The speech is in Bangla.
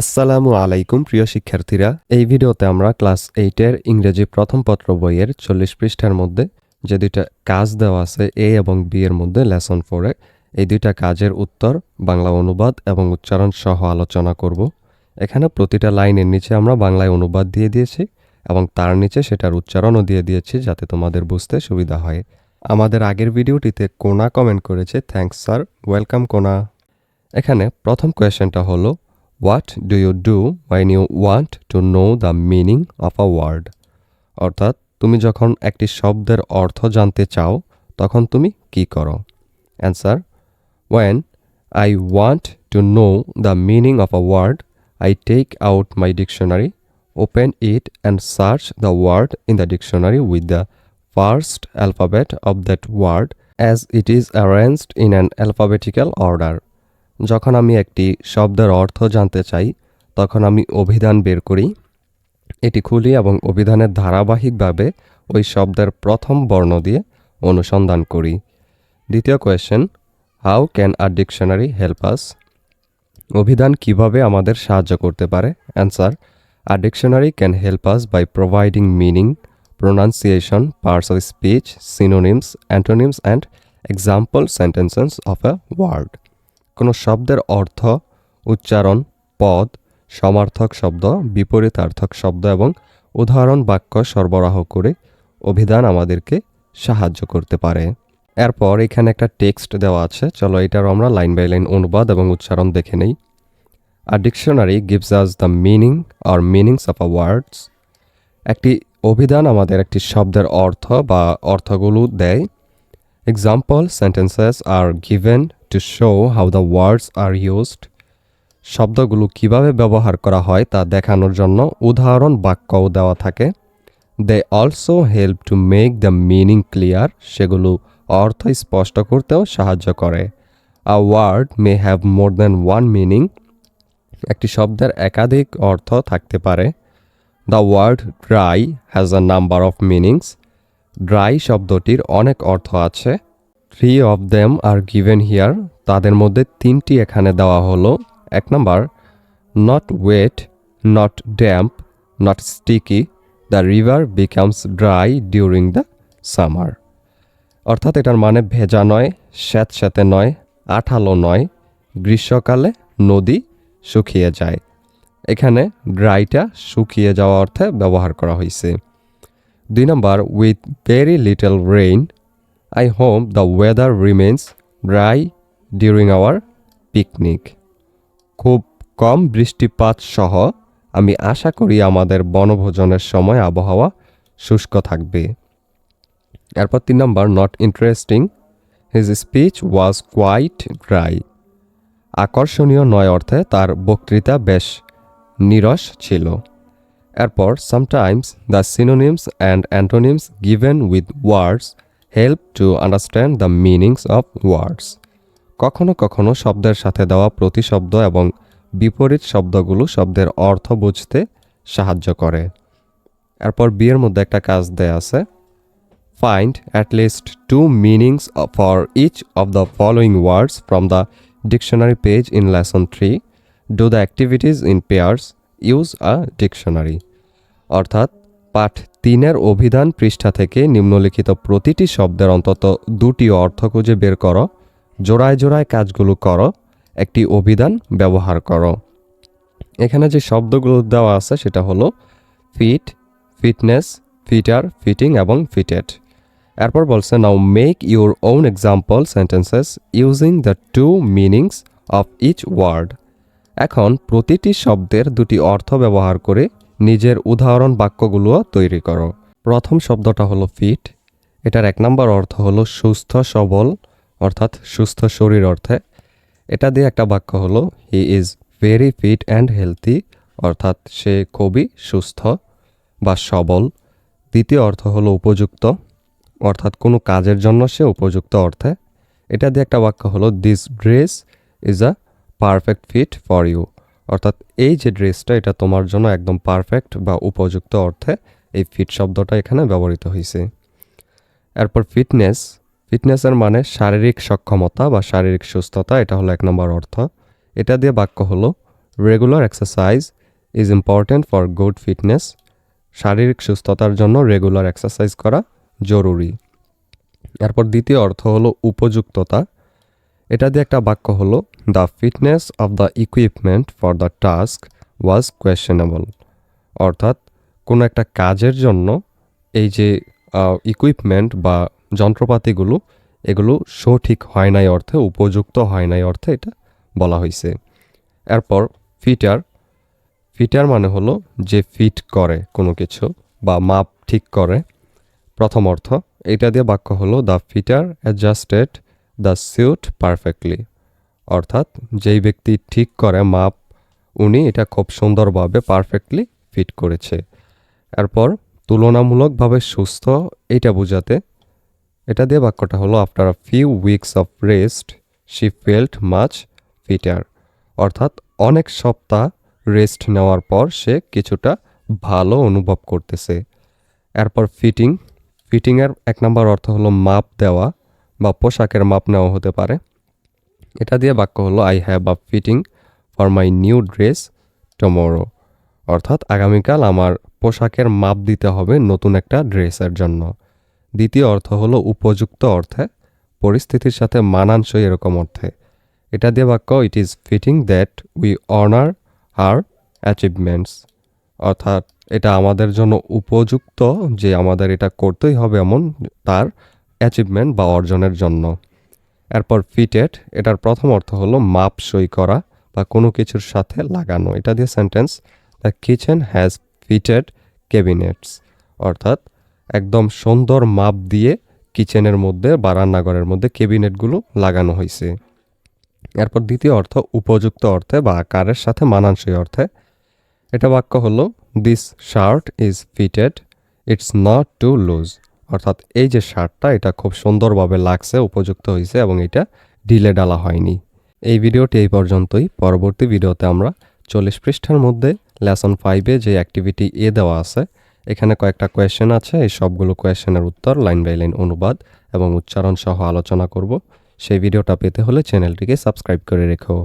আসসালামু আলাইকুম, প্রিয় শিক্ষার্থীরা। এই ভিডিওতে আমরা ক্লাস এইটের ইংরেজি প্রথম পত্র বইয়ের চল্লিশ পৃষ্ঠার মধ্যে যে দুইটা কাজ দেওয়া আছে, এ এবং বি এর মধ্যে, লেসন ফোরে এই দুইটা কাজের উত্তর, বাংলা অনুবাদ এবং উচ্চারণ সহ আলোচনা করব। এখানে প্রতিটা লাইনের নিচে আমরা বাংলায় অনুবাদ দিয়ে দিয়েছি এবং তার নিচে সেটার উচ্চারণও দিয়ে দিয়েছি যাতে তোমাদের বুঝতে সুবিধা হয়। আমাদের আগের ভিডিওটিতে কোনা কমেন্ট করেছে, থ্যাঙ্কস স্যার, ওয়েলকাম কোনা। এখানে প্রথম কোয়েশ্চেনটা হলো what do you do when you want to know the meaning of a word অর্থাৎ, তুমি যখন একটি শব্দের অর্থ জানতে চাও, তখন তুমি কি করো? Answer when I want to know the meaning of a word I take out my dictionary open it and search the word in the dictionary with the first alphabet of that word as it is arranged in an alphabetical order যখন আমি একটি শব্দের অর্থ জানতে চাই, তখন আমি অভিধান বের করি। এটি খুলি এবং অভিধানের ধারাবাহিকভাবে ওই শব্দের প্রথম বর্ণ দিয়ে অনুসন্ধান করি। দ্বিতীয় question how can a dictionary help us অভিধান কীভাবে আমাদের সাহায্য করতে পারে? Answer a dictionary can help us by providing meaning pronunciation parts of speech synonyms antonyms and example sentences of a word কোনো শব্দের অর্থ, উচ্চারণ, পদ, সমার্থক শব্দ, বিপরীতার্থক শব্দ এবং উদাহরণ বাক্য সরবরাহ করে অভিধান আমাদেরকে সাহায্য করতে পারে। এরপর এখানে একটা টেক্সট দেওয়া আছে। চলো এটারও আমরা লাইন বাই লাইন অনুবাদ এবং উচ্চারণ দেখে নেই। A dictionary gives us the meaning or meanings of a words একটি অভিধান আমাদের একটি শব্দের অর্থ বা অর্থগুলো দেয়। Example sentences are given to show how the words are used শব্দগুলো কীভাবে ব্যবহার করা হয় তা দেখানোর জন্য উদাহরণ বাক্যও দেওয়া থাকে। They also help to make the meaning clear সেগুলো অর্থ স্পষ্ট করতেও সাহায্য করে। A word may have more than one meaning একটি শব্দের একাধিক অর্থ থাকতে পারে। The word dry has a number of meanings dry শব্দটির অনেক অর্থ আছে। Three of them are given here তাদের মধ্যে তিনটি এখানে দেওয়া হলো। এক নম্বর not wet not damp not sticky the river becomes dry during the summer অর্থাৎ এটার মানে ভেজা নয়, স্যাঁতস্যাঁতে নয়, আঠালো নয়। গ্রীষ্মকালে নদী শুকিয়ে যায়। এখানে ড্রাইটা শুকিয়ে যাওয়া অর্থে ব্যবহার করা হয়েছে দুই নম্বর with very little rain I hope the weather remains dry during our picnic খুব কম বৃষ্টিপাত সহ আমি আশা করি আমাদের বনভোজনের সময় আবহাওয়া শুষ্ক থাকবে। এরপর তিন নম্বর not interesting his speech was quite dry আকর্ষণীয় নয় অর্থে তার বক্তৃতা বেশ নিরস ছিল। এরপর sometimes the synonyms and antonyms given with words help to understand the meanings of words কখনো কখনো শব্দের সাথে দেওয়া প্রতিশব্দ এবং বিপরীত শব্দগুলো শব্দের অর্থ বুঝতে সাহায্য করে। এরপর বিয়ের মধ্যে একটা কাজ দেয়া আছে। Find at least two meanings for each of the following words from the dictionary page in lesson three do the activities in pairs use a dictionary. অর্থাৎ পাঠ তিনের অভিধান পৃষ্ঠা থেকে নিম্নলিখিত প্রতিটি শব্দের অন্তত দুটি অর্থ খুঁজে বের করো, জোড়ায় জোড়ায় কাজগুলো করো, একটি অভিধান ব্যবহার করো। এখানে যে শব্দগুলো দেওয়া আছে সেটা হলো ফিট, ফিটনেস, ফিটার, ফিটিং এবং ফিটেড। এরপর বলছে, now make your own example sentences using the two meanings of each word. এখন প্রতিটি শব্দের দুটি অর্থ ব্যবহার করে নিজের উদাহরণ বাক্যগুলো তৈরি করো। প্রথম শব্দটা হলো ফিট। এটার এক নম্বর অর্থ হলো সুস্থ, সবল, অর্থাৎ সুস্থ শরীর অর্থে। এটা দিয়ে একটা বাক্য হলো he is very fit and healthy অর্থাৎ সে খুবই সুস্থ বা সবল। দ্বিতীয় অর্থ হলো উপযুক্ত, অর্থাৎ কোনো কাজের জন্য সে উপযুক্ত অর্থে। এটা দিয়ে একটা বাক্য হলো this dress is a perfect fit for you অর্থাৎ এই যে ড্রেসটা, এটা তোমার জন্য একদম পারফেক্ট বা উপযুক্ত অর্থে এই ফিট শব্দটা এখানে ব্যবহৃত হয়েছে এরপর ফিটনেস ফিটনেসের মানে শারীরিক সক্ষমতা বা শারীরিক সুস্থতা, এটা হলো এক নম্বর অর্থ। এটা দিয়ে বাক্য হলো regular exercise is important for good fitness শারীরিক সুস্থতার জন্য রেগুলার এক্সারসাইজ করা জরুরি। এরপর দ্বিতীয় অর্থ হলো উপযুক্ততা। এটা দিয়ে একটা বাক্য হলো the fitness of the equipment for the task was questionable অর্থাৎ, কোনো একটা কাজের জন্য এই যে ইকুইপমেন্ট বা যন্ত্রপাতিগুলো, এগুলো সঠিক হয় নাই অর্থে, উপযুক্ত হয় নাই অর্থে এটা বলা হয়েছে এরপর ফিটার ফিটার মানে হলো যে ফিট করে কোনো কিছু বা মাপ ঠিক করে। প্রথম অর্থ এটা দিয়ে বাক্য হলো the fitter adjusted the suit perfectly অর্থাৎ যেই ব্যক্তি ঠিক করে মাপ, উনি এটা খুব সুন্দরভাবে পারফেক্টলি ফিট করেছে। এরপর তুলনামূলকভাবে সুস্থ, এটা বোঝাতে, এটা দিয়ে বাক্যটা হলো after a few weeks of rest she felt much fitter অর্থাৎ অনেক সপ্তাহ রেস্ট নেওয়ার পর সে কিছুটা ভালো অনুভব করতেছে। এরপর ফিটিং ফিটিংয়ের এক নম্বর অর্থ হলো মাপ দেওয়া। বা পোশাকের মাপ নেওয়া হতে পারে। এটা দিয়ে বাক্য হলো I have a fitting for my new dress tomorrow অর্থাৎ আগামীকাল আমার পোশাকের মাপ দিতে হবে নতুন একটা ড্রেসের জন্য। দ্বিতীয় অর্থ হলো, উপযুক্ত অর্থে, পরিস্থিতির সাথে মানানসই এরকম অর্থে। এটা দিয়ে বাক্য it is fitting that we honour our achievements অর্থাৎ, এটা আমাদের জন্য উপযুক্ত যে আমাদের এটা করতেই হবে এমন, তার অ্যাচিভমেন্ট বা অর্জনের জন্য। এরপর ফিটেড এটার প্রথম অর্থ হলো মাপ সই করা বা কোনো কিছুর সাথে লাগানো। এটা দিয়ে sentence the kitchen has fitted cabinets অর্থাৎ একদম সুন্দর মাপ দিয়ে কিচেনের মধ্যে বা রান্নাঘরের মধ্যে ক্যাবিনেটগুলো লাগানো হয়েছে। এরপর দ্বিতীয় অর্থ, উপযুক্ত অর্থে বা আকারের সাথে মানানসই অর্থে। এটা বাক্য হলো this shirt is fitted it's not too loose অর্থাৎ এই যে শার্টটা, এটা খুব সুন্দরভাবে লাগছে, উপযুক্ত হয়েছে এবং এটা ঢিলে ডালা হয়নি। এই ভিডিওটি এই পর্যন্তই। পরবর্তী ভিডিওতে আমরা চল্লিশ পৃষ্ঠার মধ্যে লেসন ফাইভে যে অ্যাক্টিভিটি এ দেওয়া আছে, এখানে কয়েকটা কোয়েশ্চেন আছে। এই সবগুলো কোয়েশ্চেনের উত্তর, লাইন বাই লাইন অনুবাদ এবং উচ্চারণ সহ আলোচনা করব। সেই ভিডিওটা পেতে হলে চ্যানেলটিকে সাবস্ক্রাইব করে রেখো।